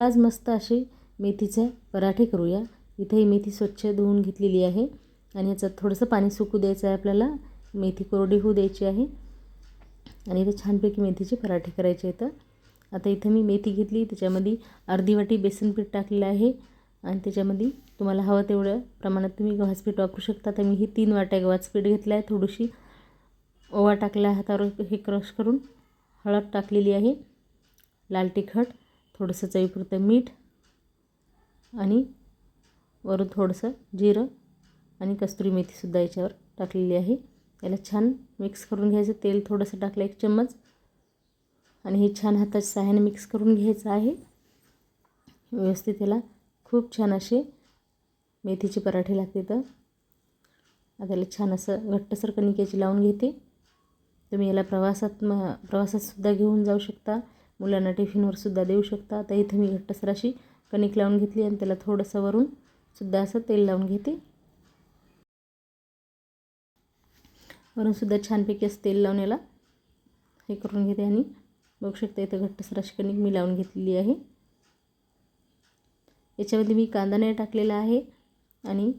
आज मस्त असे मेथीचे पराठे करूया. इथे ही मेथी स्वच्छ धुवून घेतलेली आहे आणि याचं थोडंसं पाणी सुकू द्यायचं आहे आपल्याला. मेथी कोरडी होऊ द्यायची आहे. आणि इथे छानपैकी मेथीचे पराठे करायचे आहेत. आता इथं मी मेथी घेतली त्याच्यामध्ये अर्धी वाटी बेसन पीठ टाकलेलं आहे. आणि त्याच्यामध्ये तुम्हाला हवं तेवढं प्रमाणात तुम्ही गव्हाचं पीठ वापरू शकता. तर मी ही तीन वाट्या गव्हाचं पीठ घेतलं आहे. थोडीशी ओवा टाकला हातावर हे क्रश करून हळद टाकलेली आहे. लाल तिखट. थोडंसं चवीपुरतं मीठ आणि वरून थोडंसं जिरं आणि कस्तुरी मेथीसुद्धा याच्यावर टाकलेली आहे. याला छान मिक्स करून घ्यायचं. तेल थोडंसं टाकलं एक चम्मच. आणि हे छान हाताच्या सहाय्याने मिक्स करून घ्यायचं आहे. व्यवस्थित याला खूप छान असे मेथीचे पराठे लागते तर आता याला छान असं घट्टसर कणिकेची लावून घेते. तुम्ही याला प्रवासात म प्रवासातसुद्धा घेऊन जाऊ शकता. मुलांना टिफिनवरसुद्धा देऊ शकता. आता इथं मी घट्टसर अशी कणिक लावून घेतली आणि त्याला थोडंसं वरून सुद्धा असं तेल लावून घेते. वरूनसुद्धा छानपैकी असं तेल लावून याला हे करून घेते आणि बघू शकता इथं घट्टसर अशी कणिक मी लावून घेतलेली आहे. याच्यामध्ये मी कांदा नाही टाकलेला आहे आणि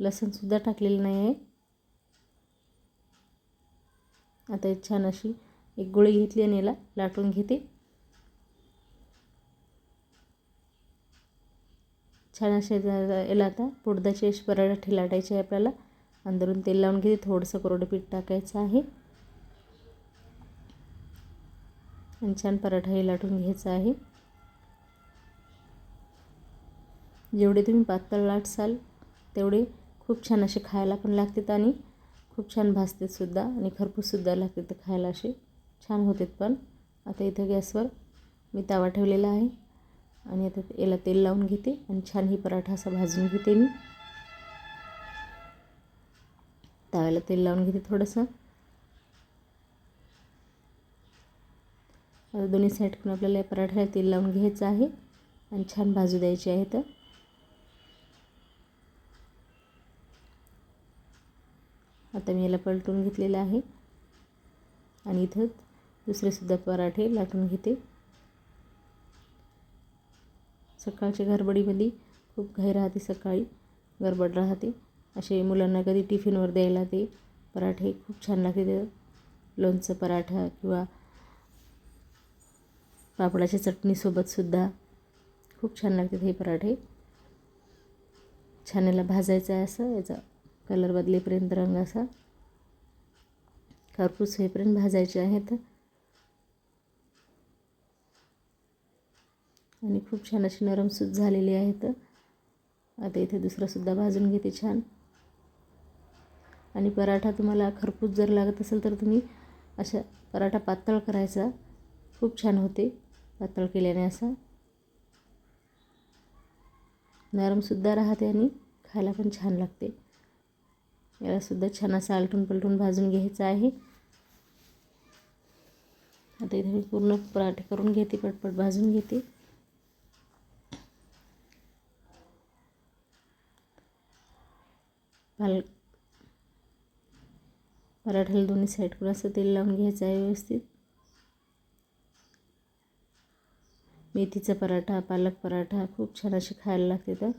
लसणसुद्धा टाकलेलं नाही आहे. आता छान अशी एक गोळी घेतली आणि याला लाटून घेते. छान असे याला आता पुडदाचे असे पराठे लाटायचे आहे आपल्याला. अंदरून तेल लावून घेते थोडंसं कोरडं पीठ टाकायचं आहे. आणि छान पराठा हे लाटून घ्यायचा आहे. जेवढे तुम्ही पातळ लाटसाल तेवढे खूप छान असे खायला पण लागतात आणि खूप छान भासतात सुद्धा आणि खरपूससुद्धा लागते तर खायला असे. छान होतात पण. आता इथं गॅसवर मी तवा ठेवलेला आहे. आणि आता याला तेल लावून घेते आणि छान ही पराठा असा भाजून घेते मी. तव्याला तेल लावून घेते थोडंसं. आता दोन्ही साईडकडून आपल्याला या पराठ्याला तेल लावून घ्यायचं आहे आणि छान भाजू द्यायची आहे तर. आता मी याला पलटून घेतलेलं आहे. आणि इथं दुसरेसुद्धा पराठे लाटून घेते. सकाळच्या गडबडीमध्ये खूप घाई राहते सकाळी. गडबड राहते. असे मुलांना कधी टिफिनवर द्यायला ते पराठे खूप छान लागते. ते लोणचं पराठा किंवा पापडाच्या चटणीसोबतसुद्धा खूप छान लागतात हे पराठे. छान याला भाजायचं आहे असं याचा कलर बदलेपर्यंत रंग असा. खरपूस होईपर्यंत भाजायचे आहेत. आणि खूप छान अशी नरमसूत झालेली आहेत आता इथे दुसरासुद्धा भाजून घेते छान. आणि पराठा तुम्हाला खरपूस जर लागत असेल तर तुम्ही अशा पराठा पातळ करायचा. खूप छान होते पातळ केल्याने असा. नरमसुद्धा राहते आणि खायला पण छान लागते. यालासुद्धा छान असं आलटून पलटून भाजून घ्यायचं आहे. आता इथे मी पूर्ण पराठे करून घेते पटपट भाजून घेते. पाल पराठ्याला दोन्ही साईडकडून असं तेल लावून घ्यायचं आहे व्यवस्थित. मेथीचा पराठा पालक पराठा खूप छान असे खायला लागते तर.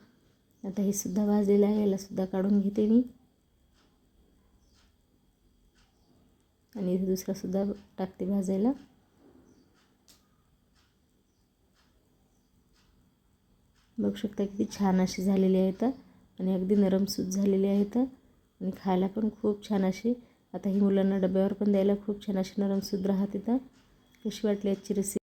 आता हे सुद्धा भाजलेलं आहे. यालासुद्धा काढून घेते मी. आणि इथे दुसरासुद्धा टाकते भाजायला. बघू शकता किती छान अशी झालेली आहे तर. आणि अगदी नरमसूत झालेली आहेत आणि खायला पण खूप छान अशी आता ही मुलांना डब्यावर पण द्यायला खूप छान अशी नरमसूत राहते तर कशी वाटली आजची रेसिपी